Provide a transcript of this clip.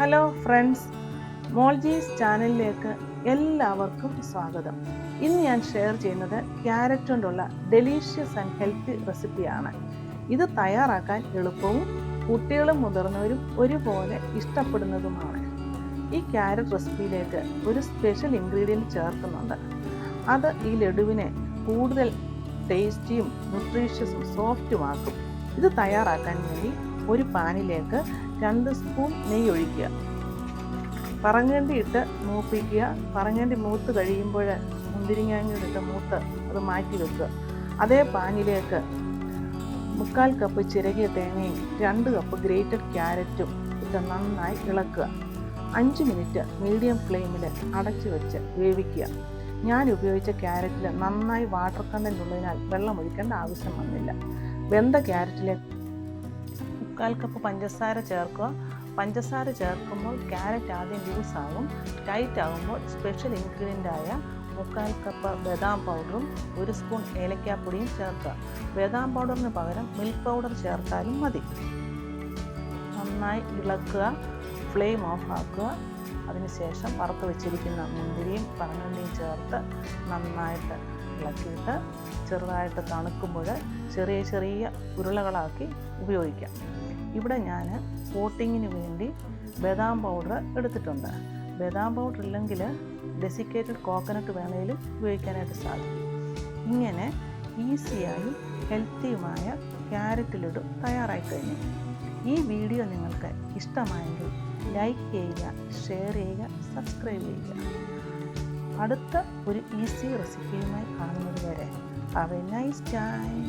Hello friends മോൾജീസ് ചാനലിലേക്ക് എല്ലാവർക്കും സ്വാഗതം. ഇന്ന് ഞാൻ ഷെയർ ചെയ്യുന്നത് ക്യാരറ്റ് കൊണ്ടുള്ള ഡെലീഷ്യസ് ആൻഡ് ഹെൽത്തി റെസിപ്പിയാണ്. ഇത് തയ്യാറാക്കാൻ എളുപ്പവും കുട്ടികളും മുതിർന്നവരും ഒരുപോലെ ഇഷ്ടപ്പെടുന്നതുമാണ്. ഈ ക്യാരറ്റ് റെസിപ്പിയിലേക്ക് ഒരു സ്പെഷ്യൽ ഇൻഗ്രീഡിയന്റ് ചേർക്കുന്നുണ്ട്. അത് ഈ ലഡുവിനെ കൂടുതൽ ടേസ്റ്റിയും ന്യൂട്രീഷ്യസും സോഫ്റ്റുമാക്കും ഇത് തയ്യാറാക്കാൻ വേണ്ടി ഒരു പാനിലേക്ക് രണ്ട് സ്പൂൺ നെയ്യ് ഒഴിക്കുക പറങ്ങേണ്ടി ഇട്ട് മൂപ്പിക്കുക. പറങ്ങേണ്ടി മൂത്ത് കഴിയുമ്പോൾ മുന്തിരിങ്ങാഞ്ഞിട്ട് മൂത്ത് അത് മാറ്റി വെക്കുക. അതേ പാനിലേക്ക് മുക്കാൽ കപ്പ് ചിരകിയ തേങ്ങയും രണ്ട് കപ്പ് ഗ്രേറ്റഡ് ക്യാരറ്റും ഇട്ട് നന്നായി ഇളക്കുക. അഞ്ച് മിനിറ്റ് മീഡിയം ഫ്ലെയിമിൽ അടച്ചു വെച്ച് വേവിക്കുക. ഞാൻ ഉപയോഗിച്ച ക്യാരറ്റിൽ നന്നായി വാട്ടർ കണ്ടന്റ് ഉള്ളതിനാൽ വെള്ളം ഒഴിക്കേണ്ട ആവശ്യം വന്നില്ല. വെന്ത ക്യാരറ്റിലേക്ക് മുക്കാൽ കപ്പ് പഞ്ചസാര ചേർക്കുക. പഞ്ചസാര ചേർക്കുമ്പോൾ ക്യാരറ്റ് ആദ്യം ലൂസ് ആകും ടൈറ്റ് ആകുമ്പോൾ സ്പെഷ്യൽ ഇൻഗ്രീഡിയന്റ് ആയ മുക്കാൽ കപ്പ് ബദാം പൗഡറും ഒരു സ്പൂൺ ഏലക്കാപ്പൊടിയും ചേർക്കുക. ബദാം പൗഡറിന് പകരം മിൽക്ക് പൗഡർ ചേർത്താലും മതി. നന്നായി ഇളക്കുക. ഫ്ലെയിം ഓഫ് ആക്കുക. അതിനുശേഷം വറുത്ത് വെച്ചിരിക്കുന്ന മുന്തിരിയും പറങ്ങണ്ടിയും ചേർത്ത് നന്നായിട്ട് ഇളക്കിയിട്ട് ചെറുതായിട്ട് തണുക്കുമ്പോൾ ചെറിയ ചെറിയ ഉരുളകളാക്കി ഉപയോഗിക്കാം. ഇവിടെ ഞാൻ കോട്ടിങ്ങിന് വേണ്ടി ബദാം പൗഡർ എടുത്തിട്ടുണ്ട്. ബദാം പൗഡർ ഇല്ലെങ്കിൽ ഡെസിക്കേറ്റഡ് കോക്കനട്ട് വേണമെങ്കിലും ഉപയോഗിക്കാനായിട്ട് സാധിക്കും. ഇങ്ങനെ ഈസിയായും ഹെൽത്തിയുമായ ക്യാരറ്റ് ലഡു തയ്യാറായി കഴിഞ്ഞു. ഈ വീഡിയോ നിങ്ങൾക്ക് ഇഷ്ടമായെങ്കിൽ ലൈക്ക് ചെയ്യുക ഷെയർ ചെയ്യുക സബ്സ്ക്രൈബ് ചെയ്യുക. അടുത്ത ഒരു ഈസി റെസിപ്പിയുമായി കാണുന്നത് വരെ. A nice time